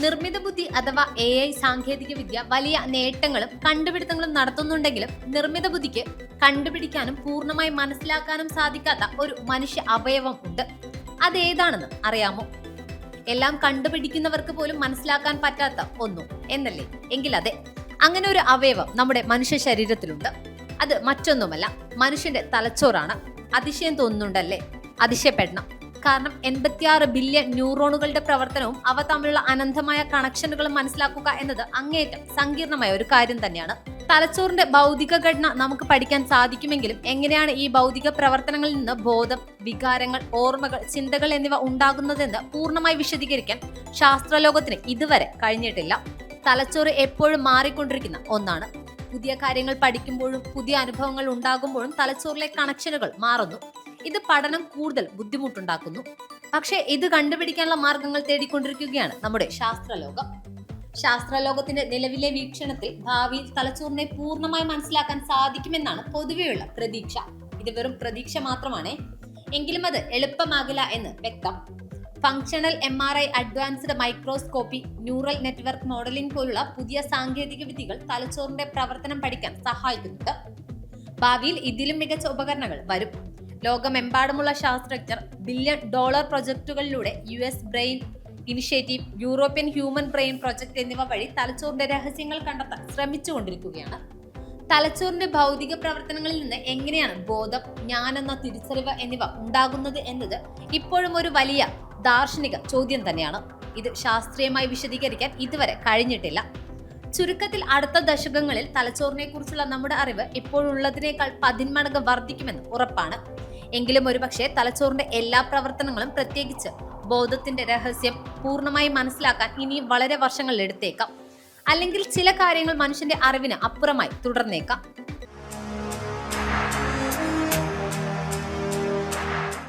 നിർമ്മിത ബുദ്ധി അഥവാ എ ഐ സാങ്കേതിക വിദ്യ വലിയ നേട്ടങ്ങളും കണ്ടുപിടുത്തങ്ങളും നടത്തുന്നുണ്ടെങ്കിലും നിർമ്മിത ബുദ്ധിക്ക് കണ്ടുപിടിക്കാനും പൂർണമായി മനസ്സിലാക്കാനും സാധിക്കാത്ത ഒരു മനുഷ്യ അവയവം ഉണ്ട്. അതേതാണെന്ന് അറിയാമോ? എല്ലാം കണ്ടുപിടിക്കുന്നവർക്ക് പോലും മനസ്സിലാക്കാൻ പറ്റാത്ത ഒന്നും എന്നല്ലേ? എങ്കിൽ അതെ അങ്ങനെ ഒരു അവയവം നമ്മുടെ മനുഷ്യ ശരീരത്തിലുണ്ട്. അത് മറ്റൊന്നുമല്ല മനുഷ്യന്റെ തലച്ചോറാണ്. അതിശയം തോന്നുന്നുണ്ടല്ലേ? അതിശയപ്പെടണം. കാരണം എൺപത്തിയാറ് ബില്യൺ ന്യൂറോണുകളുടെ പ്രവർത്തനവും അവ തമ്മിലുള്ള അനന്തമായ കണക്ഷനുകളും മനസ്സിലാക്കുക എന്നത് അങ്ങേയറ്റം സങ്കീർണമായ ഒരു കാര്യം തന്നെയാണ്. തലച്ചോറിന്റെ ഭൗതിക ഘടന നമുക്ക് പഠിക്കാൻ സാധിക്കുമെങ്കിലും എങ്ങനെയാണ് ഈ ഭൗതിക പ്രവർത്തനങ്ങളിൽ നിന്ന് ബോധം വികാരങ്ങൾ ഓർമ്മകൾ ചിന്തകൾ എന്നിവ ഉണ്ടാകുന്നതെന്ന് പൂർണമായി വിശദീകരിക്കാൻ ശാസ്ത്രലോകത്തിന് ഇതുവരെ കഴിഞ്ഞിട്ടില്ല. തലച്ചോറ് എപ്പോഴും മാറിക്കൊണ്ടിരിക്കുന്ന ഒന്നാണ്. പുതിയ കാര്യങ്ങൾ പഠിക്കുമ്പോഴും പുതിയ അനുഭവങ്ങൾ ഉണ്ടാകുമ്പോഴും തലച്ചോറിലെ കണക്ഷനുകൾ മാറുന്നു. ഇത് പഠനം കൂടുതൽ ബുദ്ധിമുട്ടുണ്ടാക്കുന്നു. പക്ഷേ ഇത് കണ്ടുപിടിക്കാനുള്ള മാർഗങ്ങൾ തേടിക്കൊണ്ടിരിക്കുകയാണ് നമ്മുടെ ശാസ്ത്രലോകം. ശാസ്ത്രലോകത്തിന്റെ നിലവിലെ വീക്ഷണത്തിൽ ഭാവിയിൽ തലച്ചോറിനെ പൂർണമായി മനസ്സിലാക്കാൻ സാധിക്കുമെന്നാണ് പൊതുവെയുള്ള പ്രതീക്ഷ. ഇത് വെറും പ്രതീക്ഷ മാത്രമാണ്. എങ്കിലും അത് എളുപ്പമാകില്ല എന്ന് വ്യക്തം. Functional M R I advanced microscopy neural network modelling പോലുള്ള പുതിയ സാങ്കേതിക വിദ്യകൾ തലച്ചോറിന്റെ പ്രവർത്തനം പഠിക്കാൻ സഹായിക്കുന്നുണ്ട്. ഭാവിയിൽ ഇതിലും മികച്ച ഉപകരണങ്ങൾ വരും. ലോകമെമ്പാടുമുള്ള ശാസ്ത്രജ്ഞർ billion dollar പ്രൊജക്ടുകളിലൂടെ U S brain initiative European human brain project എന്നിവ വഴി തലച്ചോറിന്റെ രഹസ്യങ്ങൾ കണ്ടെത്താൻ ശ്രമിച്ചുകൊണ്ടിരിക്കുകയാണ്. തലച്ചോറിന്റെ ഭൗതിക പ്രവർത്തനങ്ങളിൽ നിന്ന് എങ്ങനെയാണ് ബോധം എന്ന തിരിച്ചറിവ് എന്നിവ ഉണ്ടാകുന്നത് എന്നത് ഇപ്പോഴും ഒരു വലിയ ദാർശനിക ചോദ്യം തന്നെയാണ്. ഇത് ശാസ്ത്രീയമായി വിശദീകരിക്കാൻ ഇതുവരെ കഴിഞ്ഞിട്ടില്ല. ചുരുക്കത്തിൽ അടുത്ത ദശകങ്ങളിൽ തലച്ചോറിനെ കുറിച്ചുള്ള നമ്മുടെ അറിവ് ഇപ്പോഴുള്ളതിനേക്കാൾ പതിന്മടങ്ങ് വർദ്ധിക്കുമെന്ന് ഉറപ്പാണ്. എങ്കിലും ഒരുപക്ഷെ തലച്ചോറിന്റെ എല്ലാ പ്രവർത്തനങ്ങളും പ്രത്യേകിച്ച് ബോധത്തിന്റെ രഹസ്യം പൂർണമായി മനസ്സിലാക്കാൻ ഇനിയും വളരെ വർഷങ്ങൾ എടുത്തേക്കാം. അല്ലെങ്കിൽ ചില കാര്യങ്ങൾ മനുഷ്യന്റെ അറിവിന് അപ്പുറമായി തുടർന്നേക്കാം.